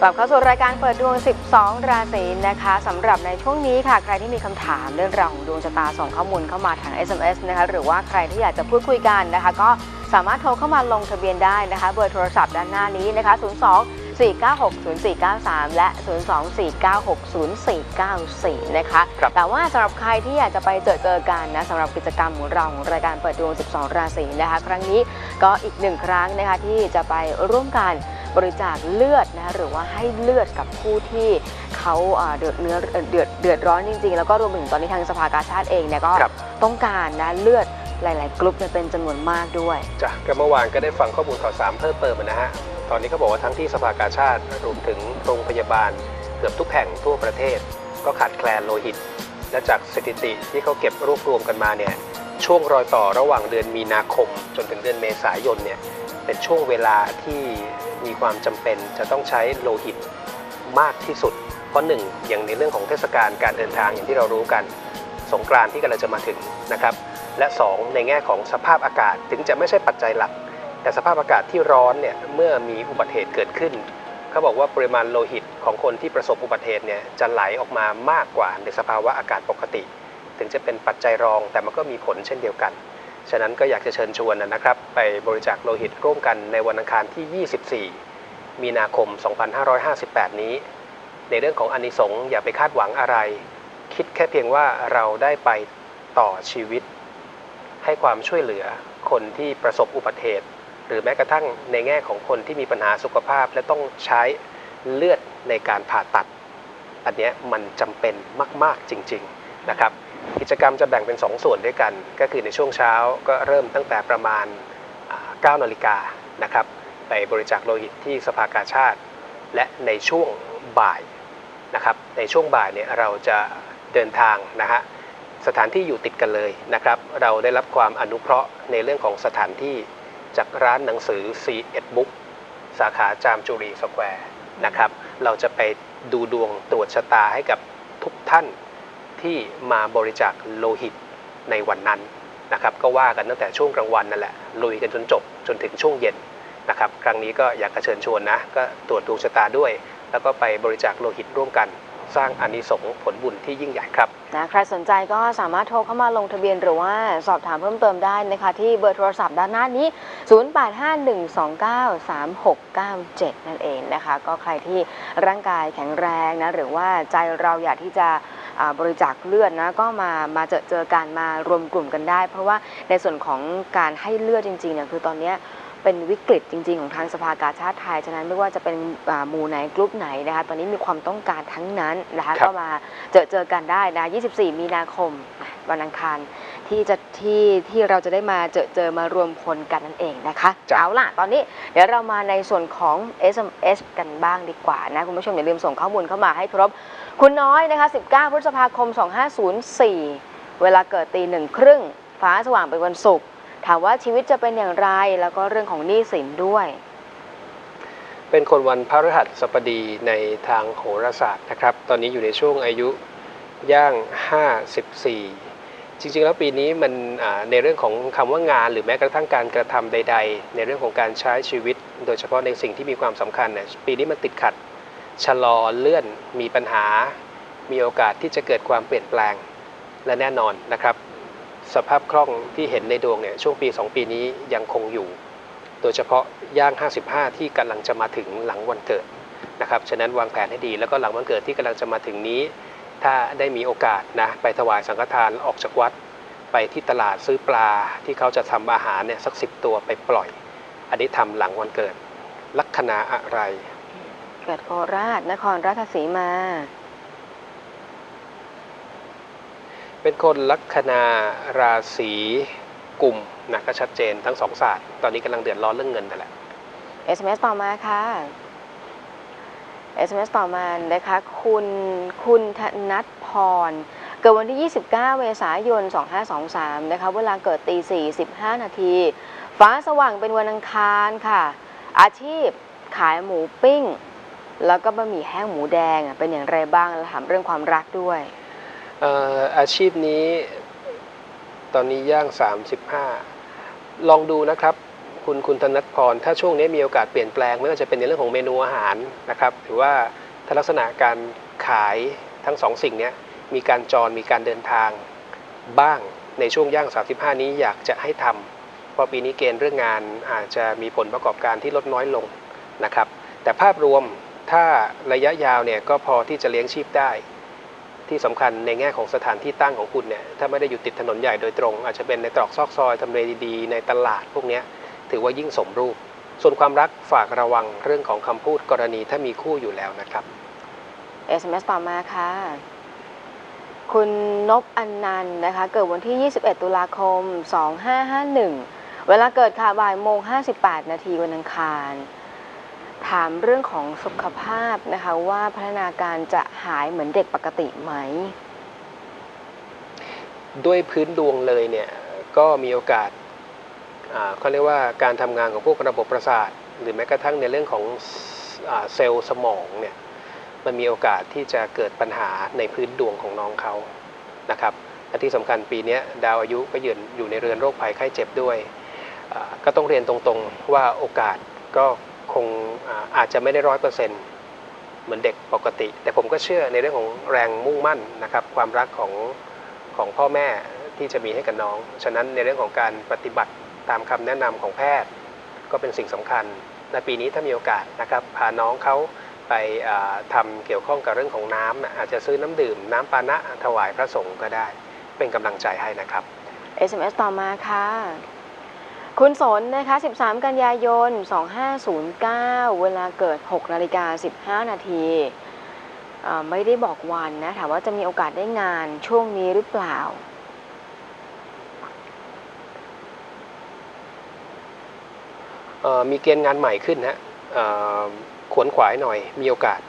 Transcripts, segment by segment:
กลับเข้าสู่รายการเปิดดวง 12 ราศีนะคะสำหรับในช่วงนี้ค่ะ ใครที่มีคำถามเรื่องราวของดวงชะตาส่งข้อมูลเข้ามาทาง SMS นะคะหรือว่าใครที่อยากจะพูดคุยกันนะคะ ก็สามารถโทรเข้ามาลงทะเบียนได้นะคะ เบอร์โทรศัพท์ด้านหน้านี้นะคะ 02 496 0493 และ 02 496 0494 นะคะครับแต่ว่าสำหรับใครที่อยากจะไปเจอเจอกันนะสำหรับกิจกรรมของเราของรายการเปิดดวง 12 ราศีนะคะ ครั้งนี้ก็อีกหนึ่งครั้งนะคะที่จะไปร่วมกัน บริจาคเลือดนะหรือว่าให้เลือดกับผู้ที่เขาเอ่อเดือดเนื้อเอ่อเดือดเดือดร้อนจริง ๆ แล้วก็รวมถึงตอนนี้ทางสภากาชาติเองเนี่ยก็ครับต้องการนะเลือดหลายๆ กลุ่มเนี่ยเป็นจำนวนมากด้วยจ้ะก็เมื่อวานก็ได้ฟังข้อมูลข่าวสารเพิ่มเติมนะฮะตอนนี้เขาบอกว่าทั้งที่สภากาชาติรวมถึงโรงพยาบาลเกือบทุกแห่งทั่วประเทศ ก็ขาดแคลนโลหิต และจากสถิติที่เขาเก็บรวบรวมกันมาเนี่ยช่วงรอยต่อระหว่างเดือนมีนาคม จนถึงเดือนเมษายนเนี่ยเป็นช่วงเวลาที่ มีความจำเป็นจะต้องใช้โลหิตมากที่สุด เพราะหนึ่งอย่างในเรื่องของเทศกาลการเดินทางอย่างที่เรารู้กันสงกรานต์ที่กำลังจะมาถึงนะครับ และ 2 ในแง่ของสภาพอากาศถึงจะไม่ใช่ปัจจัยหลัก แต่สภาพอากาศที่ร้อนเนี่ยเมื่อมีอุบัติเหตุเกิดขึ้น เขาบอกว่าปริมาณโลหิตของคนที่ประสบอุบัติเหตุเนี่ยจะไหลออกมามากกว่าในสภาวะอากาศปกติ ถึงจะเป็นปัจจัยรองแต่มันก็มีผลเช่นเดียวกัน ฉะนั้นก็อยากจะเชิญชวนนะครับ ไปบริจาคโลหิตร่วมกันในวันอังคารที่ 24 มีนาคม 2558 นี้ ในเรื่องของอานิสงส์อย่าไปคาดหวังอะไร คิดแค่เพียงว่าเราได้ไปต่อชีวิต ให้ความช่วยเหลือคนที่ประสบอุบัติเหตุ หรือแม้กระทั่งในแง่ของคนที่มีปัญหาสุขภาพ และต้องใช้เลือดในการผ่าตัด อันนี้มันจำเป็นมาก ๆจริง ๆนะครับ กิจกรรมจะแบ่งเป็น 2 ส่วนด้วยกัน ก็คือในช่วงเช้าก็เริ่มตั้งแต่ประมาณอ่า9นาฬิกานะครับไปบริจาคโลหิตที่สภากาชาติ และในช่วงบ่ายนะครับในช่วงบ่ายเนี่ยเราจะเดินทางนะฮะสถานที่อยู่ติดกันเลยนะครับเราได้รับความอนุเคราะห์ในเรื่องของสถานที่จากร้านหนังสือ C1 Book สาขาจามจุรีสแควร์นะครับเราจะไปดูดวงตรวจชะตาให้กับทุกท่าน ที่มาบริจาคโลหิตในวันนั้นนะครับก็ว่ากันตั้งแต่ช่วงกลางวันนั่นแหละลุยกันจนจบจนถึงช่วงเย็นนะครับครั้งนี้ก็อยากจะเชิญชวนนะก็ตรวจดวงชะตาด้วย แล้วก็ไปบริจาคโลหิตร่วมกันสร้างอานิสงส์ผลบุญที่ยิ่งใหญ่ครับนะใครสนใจก็สามารถโทรเข้ามาลงทะเบียนหรือว่าสอบถามเพิ่มเติมได้นะคะที่เบอร์โทรศัพท์ด้านหน้านี้ 0851293697 นั่นเองนะคะ ก็ใครที่ร่างกายแข็งแรงนะหรือว่าใจเราอยากที่จะ บริจาคเลือดนะก็มามาเจอเจอกันมารวมกลุ่มกันได้ เพราะว่าในส่วนของการให้เลือดจริงๆเนี่ยคือตอนเนี้ยเป็นวิกฤตจริง ๆ ของทางสภากาชาติไทย ฉะนั้นไม่ว่าจะเป็นอ่าหมู่ไหนกลุ่มไหนนะคะตอนนี้มีความต้องการทั้งนั้นนะคะครับก็มาเจอเจอกันได้นะ 24 มีนาคมวันอังคาร ที่จะที่ที่เราจะได้มาเจอเจอมารวมพลกันนั่นเองนะคะจ้ะ เอาล่ะตอนนี้เดี๋ยวเรามาในส่วนของ SMS กันบ้างดีกว่านะคุณผู้ชมอย่าลืมส่งข้อมูลเข้ามาให้ครบ คุณน้อยนะคะ 19 พฤษภาคม 2504 เวลาเกิดตีหนึ่งครึ่งฟ้าสว่างเป็นวันศุกร์ถามว่าชีวิตจะเป็นอย่างไรแล้วก็เรื่องของหนี้สินด้วย เป็นคนวันพฤหัสบดีในทางโหราศาสตร์นะครับ ตอนนี้อยู่ในช่วงอายุย่าง 54 จริงๆ แล้วปีนี้มันในเรื่องของคำว่างานหรือแม้กระทั่งการกระทำใด ๆ ในเรื่องของการใช้ชีวิต โดยเฉพาะในสิ่งที่มีความสำคัญเนี่ยปีนี้มันติดขัดชะลอเลื่อนมีปัญหา มีโอกาสที่จะเกิดความเปลี่ยนแปลงและแน่นอนนะครับ สภาพคล่องที่เห็นในดวงเนี่ยช่วงปี 2 ปีนี้ยังคงอยู่ โดยเฉพาะย่าง 55 ที่กำลังจะมาถึงหลังวันเกิดนะครับฉะนั้นวางแผนให้ดีแล้วก็หลังวันเกิดที่กำลังจะมาถึงนี้ ถ้าได้มีโอกาสนะไปถวายสังฆทานออกจากวัด ไปที่ตลาดซื้อปลาที่เขาจะทำอาหารเนี่ยสักสิบตัวไปปล่อย อันนี้ทำหลังวันเกิด ลัคนาอะไร เกิดโคราชนครราชสีมา เป็นคนลัคนาราศีกุมนะก็ชัดเจนทั้งสองศาสตร์ ตอนนี้กำลังเดือดร้อนเรื่องเงินนั่นแหละ SMS ต่อมาค่ะ SMS ต่อมานะคะคุณคุณธนัทพร เกิดวันที่ 29 เมษายน 2523 นะคะเวลาเกิดตี4 15นาที ฟ้าสว่างเป็นวันอังคารค่ะ อาชีพขายหมูปิ้ง แล้วก็บะหมี่แห้งหมูแดงเป็นอย่างไรบ้างแล้วถามเรื่องความรักด้วยเอ่ออาชีพนี้ตอนนี้ย่าง 35 ลองดูนะครับ คุณคุณธนัทพร ถ้าช่วงนี้มีโอกาสเปลี่ยนแปลง ไม่ว่าจะเป็นในเรื่องของเมนูอาหารนะครับหรือว่าถ้าลักษณะการขายทั้งสองสิ่งนี้มีการจรมีการเดินทางบ้างในช่วงย่าง 35 นี้อยากจะให้ทำเพราะปีนี้เกณฑ์เรื่องงานอาจจะมีผลประกอบการที่ลดน้อยลงนะครับ แต่ภาพรวมถ้าระยะยาวเนี่ยก็พอที่จะเลี้ยงชีพได้ ที่สำคัญในแง่ของสถานที่ตั้งของคุณเนี่ยถ้าไม่ได้อยู่ติดถนนใหญ่โดยตรง อาจจะเป็นในตรอกซอกซอยทำเลดีๆ ในตลาดพวกนี้ ถือว่ายิ่งสมรูป ส่วนความรักฝากระวังเรื่องของคำพูดกรณีถ้ามีคู่อยู่แล้วนะครับ SMS ต่อมาค่ะ คุณนบอันนันต์นะคะ เกิดวันที่ 21 ตุลาคม 2551 เวลาเกิดค่ะบ่ายโมง 58 นาทีวันอังคาร ถามเรื่องของสุขภาพนะคะว่าพัฒนาการจะหายเหมือนเด็กปกติไหม ด้วยพื้นดวงเลยเนี่ย ก็มีโอกาสอ่า เขาเรียกว่าการทำงานของพวกระบบประสาท หรือแม้กระทั่งในเรื่องของอเซลล์สมองเนี่ยมันมีโอกาสที่จะเกิดปัญหาในพื้นดวงของน้องเขานะครับและที่สำคัญปีนี้ดาวอายุก็ยืนอยู่ในเรือนโรคภัยไข้เจ็บด้วย ก็ต้องเรียนตรงๆว่าโอกาสก็คงอาอาจจะไม่ได้ร้อยเปอร์เซ็นต์เหมือนเด็กปกติ แต่ผมก็เชื่อในเรื่องของแรงมุ่งมั่นนะครับความรักของของพ่อแม่ที่จะมีให้กับน้อง ฉะนั้นในเรื่องของการปฏิบัติ ตามคำแนะนำของแพทย์ ก็เป็นสิ่งสำคัญ ในปีนี้ถ้ามีโอกาสนะครับพาน้องเขาไปทำาเกี่ยวข้องกับเรื่องของน้ำอาจจะซื้อน้ำดื่ม น้ำปานะถวายพระสงฆ์ก็ได้ เป็นกำลังใจให้นะครับ SMS ต่อมาค่ะ คุณสนนะคะ 13 กันยายน 2509 เวลาเกิด 6 นาฬิกา 15 นาทีไม่ได้บอกวันนะถามว่าจะมีโอกาสได้งานช่วงนี้หรือเปล่า เอ่อ มีเกณฑ์งานใหม่ขึ้นฮะเอ่อขวนขวายหน่อยมีโอกาส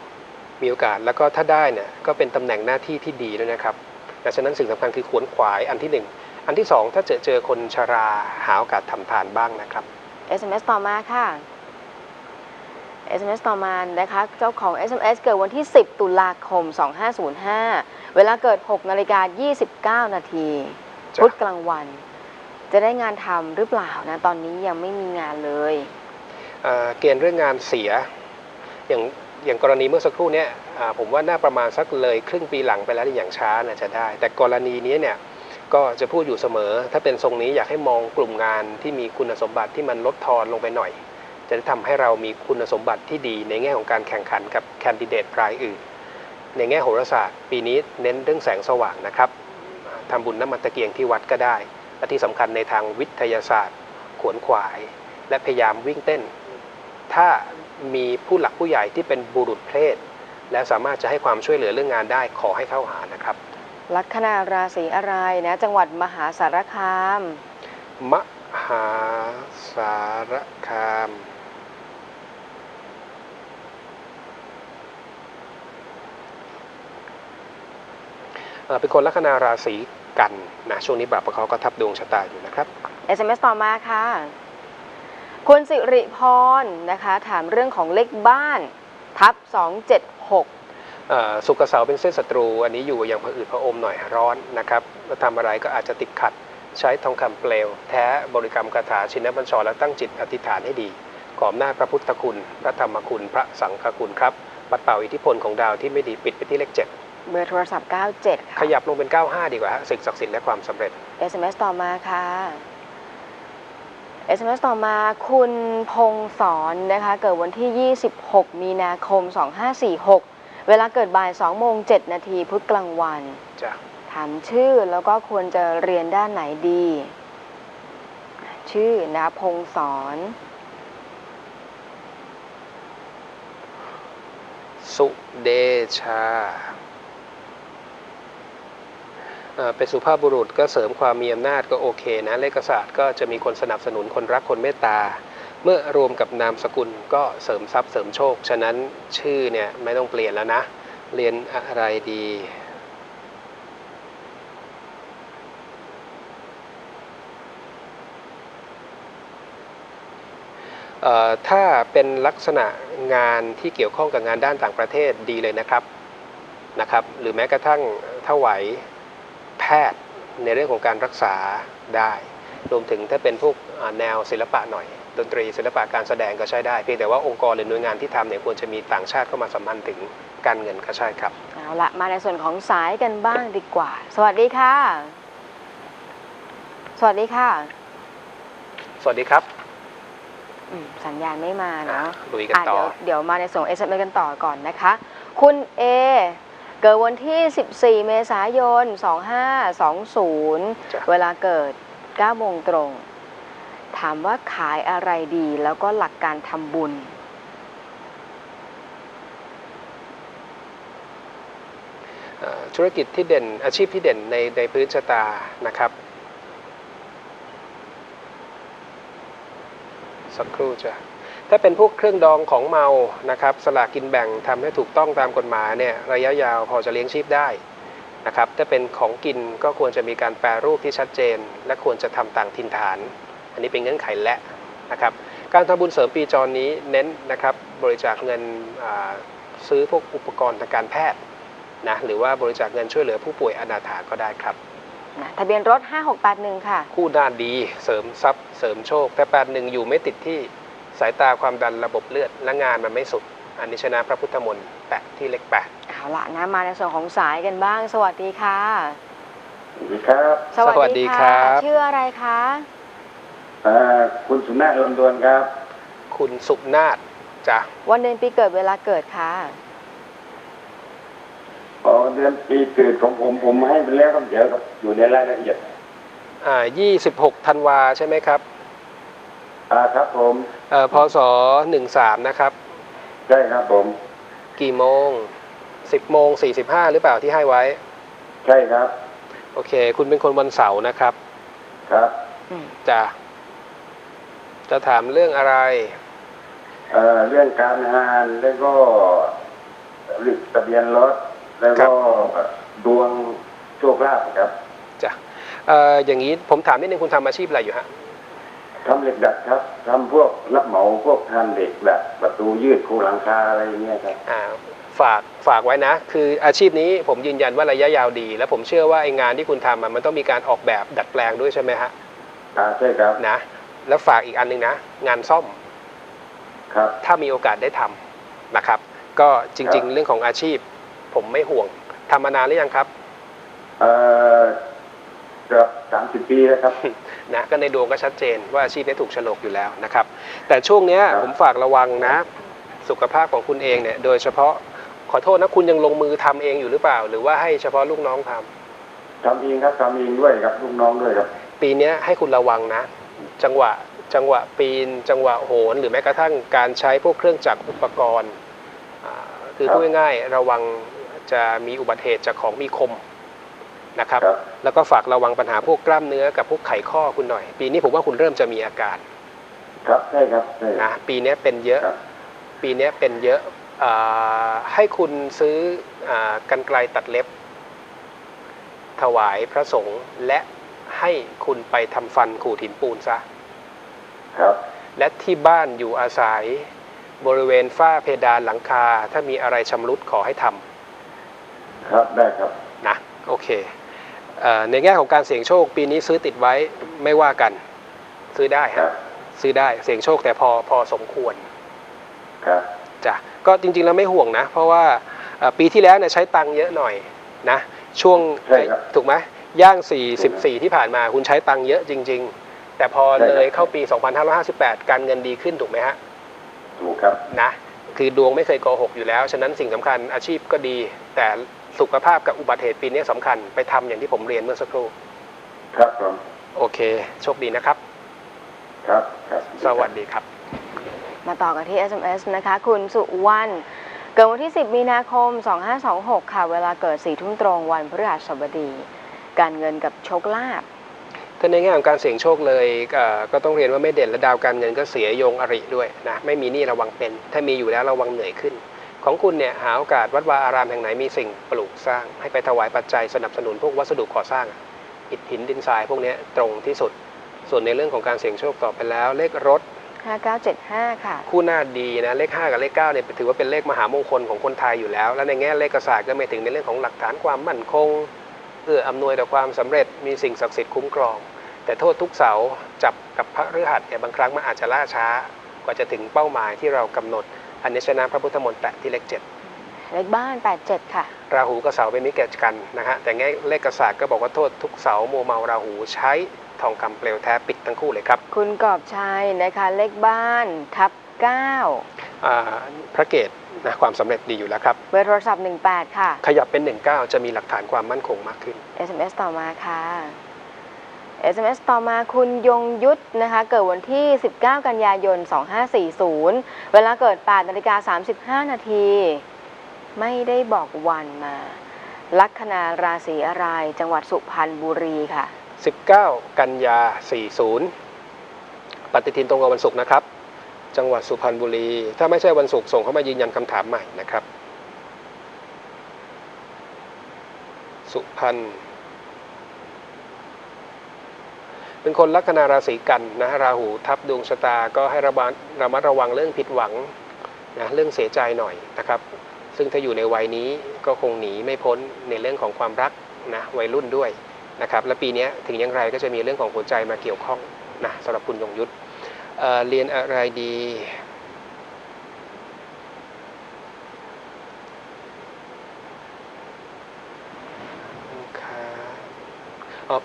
มีโอกาสแล้วก็ถ้าได้เนี่ยก็เป็นตำแหน่งหน้าที่ที่ดีด้วยนะครับแต่ฉะนั้นสิ่งสำคัญคือขวนขวายอันที่หนึ่งอันที่สองถ้าเจอเจอคนชราหาโอกาสทำทานบ้างนะครับ SMS ต่อมาค่ะ SMS ต่อมานะคะเจ้าของ SMS เกิดวันที่ 10 ตุลาคม 2505 เวลาเกิด 6 นาฬิกา 29 นาทีจ้ะพุธกลางวัน จะได้งานทำหรือเปล่านะตอนนี้ยังไม่มีงานเลยเเกณฑ์เรื่องงานเสีย อย่างอย่างกรณีเมื่อสักครู่เนี้ยผมว่าน่าประมาณสักเลยครึ่งปีหลังไปแล้วอย่างช้าน่าจะได้ แต่กรณีนี้เนี่ยก็จะพูดอยู่เสมอ ถ้าเป็นทรงนี้อยากให้มองกลุ่มงานที่มีคุณสมบัติที่มันลดทอนลงไปหน่อย จะได้ทำให้เรามีคุณสมบัติที่ดีในแง่ของการแข่งขันกับแคนดิเดตรายอื่น ในแง่โหราศาสตร์ ปีนี้เน้นเรื่องแสงสว่างนะครับทำบุญน้ำมันตะเกียงที่วัดก็ได้ และที่สำคัญในทางวิทยาศาสตร์ ขวนขวาย และพยายามวิ่งเต้น ถ้ามีผู้หลักผู้ใหญ่ที่เป็นบุรุษเพศ และสามารถจะให้ความช่วยเหลือเรื่องงานได้ขอให้เข้าหานะครับ ลัคนาราศีอะไรนะ จังหวัดมหาสารคาม มหาสารคามเอ่อเป็นคนลัคนาราศี กันนะช่วงนี้บาปประเขาก็ทับดวงชะตาอยู่นะครับ SMS ต่อมาค่ะ คุณสิริพรนะคะ ถามเรื่องของเลขบ้าน ทับ 276เอ่อสุกเสาเป็นเส้นศัตรู อันนี้อยู่อย่างผะอืดผะอมหน่อยร้อนนะครับแล้วทำอะไรก็อาจจะติดขัดใช้ทองคำเปลว แท้บริกรรมคาถาชินบัญชรและตั้งจิตอธิษฐานให้ดีขอบหน้าจพระพุทธคุณ พระธรรมคุณ พระสังฆคุณครับ ปัดเป่าอิทธิพลของดาวที่ไม่ดีปิดไปที่เลข7 เบอร์โทรศัพท์ 97 ขค่ะ ยับลงเป็น 95 ดีกว่าฮะศึกศักดิ์สิทธิ์และความสำเร็จ SMS ต่อมาค่ะ SMS ต่อมาคุณพงศรนะคะ เกิดวันที่ 26 มีนาคม 2546 เวลาเกิดบ่าย2โมง7นาทีพุธกลางวัน จ้ะ ถามชื่อแล้วก็ควรจะเรียนด้านไหนดี ชื่อนะพงศรสุเดชา เป็นสุภาพบุรุษก็เสริมความมีอำนาจก็โอเคนะเลขศาสตร์ก็จะมีคนสนับสนุนคนรักคนเมตตา เมื่อรวมกับนามสกุลก็เสริมทรัพย์เสริมโชค ฉะนั้นชื่อเนี่ยไม่ต้องเปลี่ยนแล้วนะ เรียนอะไรดีเอ่อถ้าเป็นลักษณะงานที่เกี่ยวข้องกับงานด้านต่างประเทศดีเลยนะครับนะครับ หรือแม้กระทั่งถวาย แพทย์ในเรื่องของการรักษาได้ รวมถึงถ้าเป็นพวกอ่าแนวศิลปะหน่อย ดนตรีศิลปะการแสดงก็ใช้ได้ เพียงแต่ว่าองค์กรหรือหน่วยงานที่ทำเนี่ยควรจะมีต่างชาติเข้ามาสัมพันธ์ถึงการเงินก็ใช่ครับ เอาละมาในส่วนของสายกันบ้างดีกว่า สวัสดีค่ะ สวัสดีค่ะสวัสดีครับอืมสัญญาณไม่มาเนาะลุยกันอะต่อ เดี๋ยวเดี๋ยวมาในส่ง SMS กันต่อก่อนนะคะ คุณ A เกิดวันที่ 14 เมษายน 2520จ้ะเวลาเกิด 9 โมงตรง ถามว่าขายอะไรดีแล้วก็หลักการทำบุญเอ่อธุรกิจที่เด่นอาชีพที่เด่นในในพื้นชะตานะครับสักครู่จ้ะ ถ้าเป็นพวกเครื่องดองของเมานะครับสลากกินแบ่งทำให้ถูกต้องตามกฎหมายเนี่ยระยะยาวพอจะเลี้ยงชีพได้นะครับถ้าเป็นของกินก็ควรจะมีการแปรรูปที่ชัดเจน และควรจะทำต่างถิ่นฐาน อันนี้เป็นเงื่อนไขและนะครับการทำบุญเสริมปีจรนี้เน้นนะครับบริจาคเงินอ่าซื้อพวกอุปกรณ์ทางการแพทย์นะหรือว่าบริจาคเงินช่วยเหลือผู้ป่วยอนาถาก็ได้ครับนะทะเบียนรถ 5681 ค่ะ คู่ด้านดีเสริมทรัพย์เสริมโชค แต่แปดหนึ่งอยู่ไม่ติดที่ สายตาความดันระบบเลือดและงานมันไม่สุด อันนี้ชนะพระพุทธมนต์แปะที่เลขแปดเอาละนะมาในส่วนของสายกันบ้าง สวัสดีค่ะ สวัสดีครับสวัสดีค่ะชื่ออะไรคะเอ่อคุณสุนาถลมดวนครับ คุณสุนาถจ้ะวันเดือนปีเกิดเวลาเกิดค่ะขอเดือนปีเกิดของผมผมให้ไปแล้วครับเดี๋ยวครับอยู่ในรายละเอียดอ่ายี่สิบหกธันวาใช่ไหมครับ อ่าครับผมเอ่อพศหนึ่งสามนะครับ ใช่ครับผม กี่โมงสิบโมงสี่สิบห้าหรือเปล่าที่ให้ไว้ ใช่ครับโอเค คุณเป็นคนวันเสาร์นะครับครับอืมจะจะถามเรื่องอะไร เอ่อเรื่องการงานแล้วก็เรื่องทะเบียนรถแล้วก็ดวงโชคลาภครับจะเอ่ออย่างนี้ผมถามนิดนึงคุณทำอาชีพอะไรอยู่ฮะ ทำเหล็กดัดครับทำพวกรับเหมาพวกทำเหล็กดัดประตูยืดโครงหลังคาอะไรอย่างเงี้ยครับอ่าฝากฝากไว้นะ คืออาชีพนี้ผมยืนยันว่าระยะยาวดี และผมเชื่อว่าไอ้งานที่คุณทำอะมันต้องมีการออกแบบดัดแปลงด้วยใช่ไหมฮะอ่าใช่ครับนะ แล้วฝากอีกอันหนึงนะ งานซ่อมครับถ้ามีโอกาสได้ทำนะครับ ก็จริงครัๆบเรื่องของอาชีพ ผมไม่ห่วงทำมานานหรือยังครับเอ่อ เกือบสามสิบปีแล้วครับ นะก็ในดวงก็ชัดเจนว่าอาชีพนี้ถูกโฉลกอยู่แล้วนะครับ แต่ช่วงเนี้ยครับผมฝากระวังนะ สุขภาพของคุณเองเนี่ย โดยเฉพาะขอโทษนะคุณยังลงมือทำเองอยู่หรือเปล่า หรือว่าให้เฉพาะลูกน้องทำทำเองครับทำเองด้วยครับลูกน้องด้วยครับ ปีเนี้ยให้คุณระวังนะ จังหวะจังหวะปีน จังหวะโหน หรือแม้กระทั่งการใช้พวกเครื่องจักรอุปกรณ์อ่าคือครับ พูดง่ายๆระวังจะมีอุบัติเหตุจากของมีคม นะครับครับ แล้วก็ฝากระวังปัญหาพวกกล้ามเนื้อกับพวกไขข้อคุณหน่อย ปีนี้ผมว่าคุณเริ่มจะมีอาการ ครับใช่ครับใช่ครันะบปีเนี้ยเป็นเยอะครับปีเนี้ยเป็นเยอะอ่าให้คุณซื้ออากันไกลตัดเล็บ ถวายพระสงฆ์และให้คุณไปทำฟันขูดหินปูนซะครับ และที่บ้านอยู่อาศัยบริเวณฝ้าเพดานหลังคา ถ้ามีอะไรชำรุดขอให้ทครับได้ครับำนะ โอเคเอ่อ ในแง่ของการเสี่ยงโชคปีนี้ซื้อติดไว้ไม่ว่ากัน ซื้อได้ครัฮะบซื้อได้เสี่ยงโชคแต่พอพอสมควรครับจ้ะก็จริงๆแล้วไม่ห่วงนะ เพราะว่าเอ่อปีที่แล้วเนี่ยใช้ตังค์เยอะหน่อยนะ ช่วงใช่ครับถูกไหมย่าง 44 ที่ผ่านมาคุณใช้ตังค์เยอะจริง ๆ แต่พอใช่ครับเลยเข้าปี 2558 การเงินดีขึ้นถูกไหมฮะถูกครับนะคือดวงไม่เคยโกหกอยู่แล้ว ฉะนั้นสิ่งสำคัญอาชีพก็ดี แต่ สุขภาพกับอุบัติเหตุปีนี้สำคัญไปทำอย่างที่ผมเรียนเมื่อสักครู่ ครับผมโอเค โชคดีนะครับ ครับครับ สวัสดีครับ มาต่อกันที่ SMS นะคะ คุณสุวรรณเกิดวันที่ 10 มีนาคม 2526 ค่ะ เวลาเกิด4ทุ่มตรงวันพฤหัสบดี การเงินกับโชคลาภถ้าในแง่ของการเสี่ยงโชคเลยเอ่อก็ต้องเรียนว่าไม่เด่นและดาวการเงินก็เสียโยงอริด้วยนะไม่มีหนี้ระวังเป็น ถ้ามีอยู่แล้วระวังเหนื่อยขึ้น ของคุณเนี่ยหาโอกาสวัดวาอารามแห่งไหนมีสิ่งปลูกสร้าง ให้ไปถวายปัจจัยสนับสนุนพวกวัสดุก่อสร้างอะอิฐหินดินทรายพวกเนี้ยตรงที่สุด ส่วนในเรื่องของการเสี่ยงโชคต่อไปแล้ว เลขรถ 5975 ค่ะ คู่หน้าดีนะเลข 5 กับเลข9เนี่ยถือว่าเป็นเลขมหามงคลของคนไทยอยู่แล้ว และในแง่เลขศาสตร์ก็หมายถึงในเรื่องของหลักฐานความมั่นคงเอื้ออำนวยต่อความสำเร็จมีสิ่งศักดิ์สิทธิ์คุ้มครอง แต่โทษทุกเสาร์จับกับพระฤหัสเนี่ยบางครั้งมันอาจจะล่าช้ากว่าจะถึงเป้าหมายที่เรากำหนด อันนี้ชนะพระพุทธมนต์แปะที่เลขเจ็ดเลขบ้าน 87 ค่ะ ราหูกับเสาเป็นมิตรแก่กันนะฮะแต่แง่เลขกษัตริย์ก็บอกว่าโทษทุกเสาโมวเมาราหูใช้ทองคำเปลวแท้ปิดทั้งคู่เลยครับคุณกอบชัยนะคะ เลขบ้านทับ 9 อ่าพระเกตนะความสำเร็จดีอยู่แล้วครับ เบอร์โทรศัพท์ 18 ค่ะ ขยับเป็น 19 จะมีหลักฐานความมั่นคงมากขึ้น SMS ต่อมาค่ะ SMS ต่อมาคุณยงยุทธนะคะ เกิดวันที่ 19 กันยายน 2540 เวลาเกิด8นาฬิกา35 นาที ไม่ได้บอกวันมา ลัคนาราศีอะไร จังหวัดสุพรรณบุรีค่ะ 19 กันยา 40 ปฏิทินตรงกับวันศุกร์นะครับ จังหวัดสุพรรณบุรี ถ้าไม่ใช่วันศุกร์ส่งเข้ามายืนยันคำถามใหม่นะครับ สุพรรณ เป็นคนลัคนาราศีกันนะราหูทับดวงชะตาก็ให้ระมัดระมัดระวังเรื่องผิดหวังนะเรื่องเสียใจหน่อยนะครับ ซึ่งถ้าอยู่ในวัยนี้ก็คงหนีไม่พ้นในเรื่องของความรักนะวัยรุ่นด้วยนะครับและปีนี้ถึงอย่างไรก็จะมีเรื่องของหัวใจมาเกี่ยวข้องนะสำหรับคุณยงยุทธเเรียนอะไรดี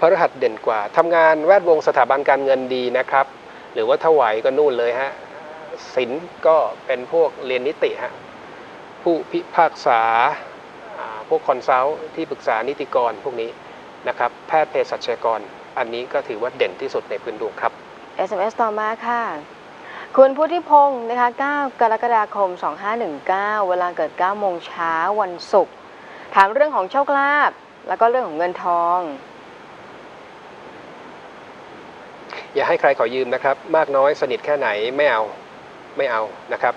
พระรหัสเด่นกว่าทำงานแวดวงสถาบันการเงินดีนะครับ หรือว่าถวายก็นู่นเลยฮะศิลป์ก็เป็นพวกเรียนนิติฮะผู้พิพากษาอ่าพวกคอนซัลท์ที่ปรึกษานิติกรพวกนี้นะครับแพทย์เภสัชกร อันนี้ก็ถือว่าเด่นที่สุดในพื้นดวงครับ SMS ต่อมาค่ะ คุณพุทธิพงศ์นะคะ 9 กรกฎาคม 2519 เวลาเกิด 9 โมงเช้าวันศุกร์ถามเรื่องของโชคลาภแล้วก็เรื่องของเงินทอง อย่าให้ใครขอยืมนะครับ มากน้อยสนิทแค่ไหนไม่เอาไม่เอานะครับ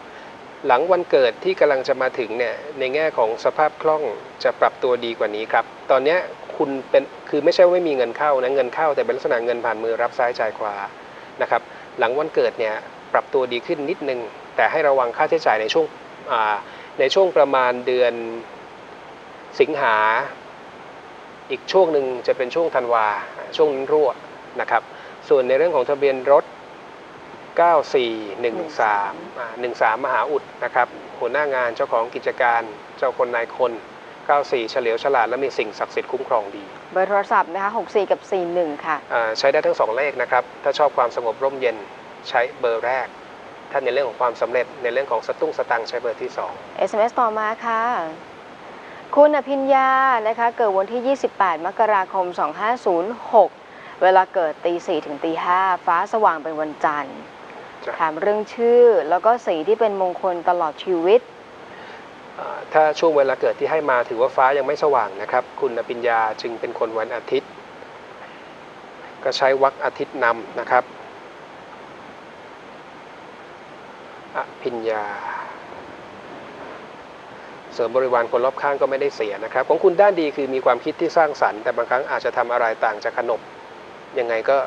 หลังวันเกิดที่กำลังจะมาถึงเนี่ยในแง่ของสภาพคล่องจะปรับตัวดีกว่านี้ครับ ตอนนี้คุณเป็นคือไม่ใช่ว่าไม่มีเงินเข้านะเงินเข้าแต่เป็นลักษณะเงินผ่านมือรับซ้ายจ่ายขวานะครับ หลังวันเกิดเนี่ยปรับตัวดีขึ้นนิดนึง แต่ให้ระวังค่าใช้จ่ายในช่วงในช่วงประมาณเดือนสิงหาอีกช่วงหนึ่งจะเป็นช่วงธันวาช่วงนั้นรั่วนะครับ ส่วนในเรื่องของทะเบียนรถ 9413อ่า13 มหาอุดนะครับ หัวหน้างานเจ้าของกิจการเจ้าคนนายคน 94 เฉลียวฉลาดและมีสิ่งศักดิ์สิทธิ์คุ้มครองดีเบอร์โทรศัพท์นะคะ64 กับ 41 ค่ะ อ่าใช้ได้ทั้งสองเลขนะครับ ถ้าชอบความสงบร่มเย็นใช้เบอร์แรก ถ้าในเรื่องของความสำเร็จในเรื่องของสตุ้งสตังค์ใช้เบอร์ที่2 SMS ต่อมาค่ะ คุณอภิญญานะคะ เกิดวันที่ 28 มกราคม 2506 เวลาเกิดตี4ถึงตี5ฟ้าสว่างเป็นวันจันทร์ จ้ะถามเรื่องชื่อแล้วก็สีที่เป็นมงคลตลอดชีวิต อ่าถ้าช่วงเวลาเกิดที่ให้มาถือว่าฟ้ายังไม่สว่างนะครับ คุณอภิญญาจึงเป็นคนวันอาทิตย์ ก็ใช้วักอาทิตย์นำนะครับอภิญญา เสริมบริวารคนรอบข้างก็ไม่ได้เสียนะครับ ของคุณด้านดีคือมีความคิดที่สร้างสรรค์แต่บางครั้งอาจจะทำอะไรต่างจากขนบ ยังไงก็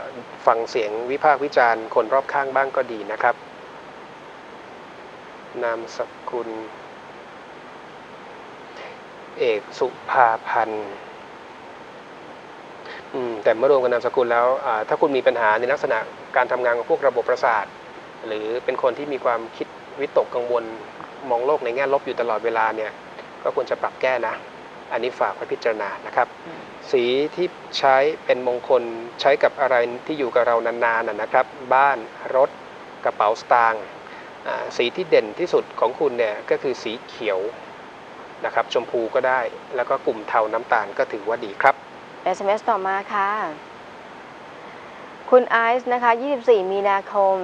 ฟังเสียงวิพากษ์วิจารณ์คนรอบข้างบ้างก็ดีนะครับ นามสกุล เอกสุภาพันธ์อืมแต่เมื่อรวมกับนามสกุลแล้ว ถ้าคุณมีปัญหาในลักษณะการทำงานของพวกระบบประสาท หรือเป็นคนที่มีความคิดวิตกกังวลมองโลกในแง่ลบอยู่ตลอดเวลาเนี่ย ก็ควรจะปรับแก้นะ อันนี้ฝากไว้พิจารณานะครับอืมสีที่ใช้เป็นมงคลใช้กับอะไรที่อยู่กับเรานานๆนะนะครับ บ้านรถกระเป๋าสตางค์อ่าสีที่เด่นที่สุดของคุณเนี่ยก็คือสีเขียวนะครับ ชมพูก็ได้ แล้วก็กลุ่มเทาน้ำตาลก็ถือว่าดีครับ SMS ต่อมาค่ะ คุณไอซ์นะคะ 24 มีนาคม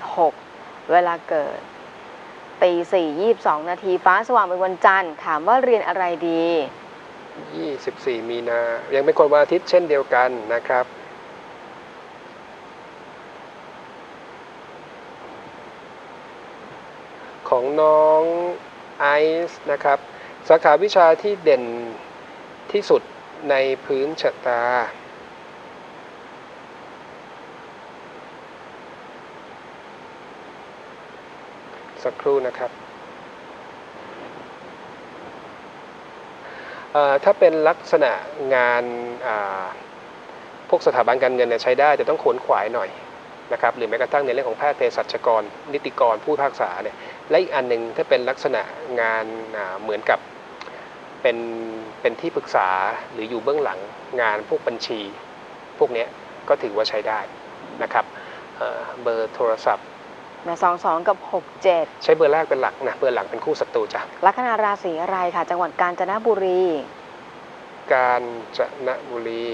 2546 เวลาเกิด ตี4 22นาทีฟ้าสว่างเป็นวันจันทร์ ถามว่าเรียนอะไรดี 24 มีนา ยังเป็นคนวันอาทิตย์เช่นเดียวกันนะครับ ของน้องไอซ์นะครับ สาขาวิชาที่เด่นที่สุดในพื้นชะตา สักครู่นะครับ ถ้าเป็นลักษณะงานาพวกสถาบันการเงินเนี่ยใช้ได้ แต่ต้องขวนขวายหน่อยนะครับหรือแม้กระทั่งในเรื่องของแพทย์เภสัชกร นิติกรผู้พากษาเนี่ยและอีกอันหนึ่งถ้าเป็นลักษณะงานาเหมือนกับเป็นเป็นที่ปรึกษาหรืออยู่เบื้องหลังงานพวกบัญชี พวกนี้ก็ถือว่าใช้ได้นะครับเบอร์โทรศัพท์ นะสองสองกับหกเจ็ดใช้เบอร์แรกเป็นหลักนะเบอร์หลังเป็นคู่ศัตรูจ้ะลัคนาราศีอะไรค่ะ จังหวัดกาญจนบุรี กาญจนบุรี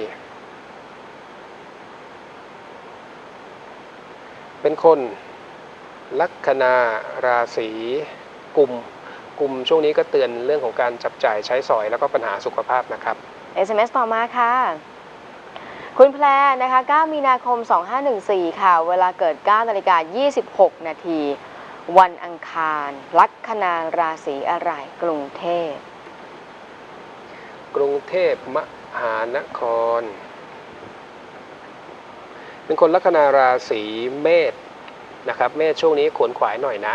เป็นคนลัคนาราศีกุมกุมช่วงนี้ก็เตือนเรื่องของการจับจ่ายใช้สอยแล้วก็ปัญหาสุขภาพนะครับ SMS ต่อมาค่ะ คุณแพรนะคะ 9 มีนาคม 2514 ค่ะ เวลาเกิด 9 นาฬิกา 26 นาที วันอังคาร ลัคนาราศีอะไรกรุงเทพ กรุงเทพมหานคร เป็นคนลัคนาราศีเมษนะครับเมษช่วงนี้ขวนขวายหน่อยนะ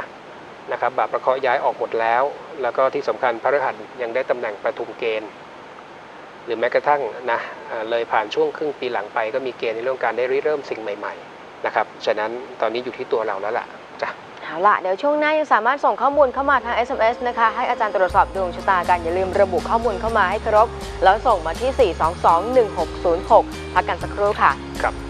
นะครับบาปประเคราะห์ย้ายออกหมดแล้ว แล้วก็ที่สำคัญพระฤหัสยังได้ตำแหน่งประทุมเกณฑ์ หรือแม้กระทั่งนะเอ่อเลยผ่านช่วงครึ่งปีหลังไปก็มีเกณฑ์ในเรื่องการได้ริเริ่มสิ่งใหม่ๆนะครับฉะนั้นตอนนี้อยู่ที่ตัวเราแล้วล่ะจ้ะเอาล่ะเดี๋ยวช่วงหน้ายังสามารถส่งข้อมูลเข้ามาทาง SMS นะคะ ให้อาจารย์ตรวจสอบดวงชะตากัน อย่าลืมระบุข้อมูลเข้ามาให้ครบ แล้วส่งมาที่ 4221606 พักกันสักครู่ค่ะครับ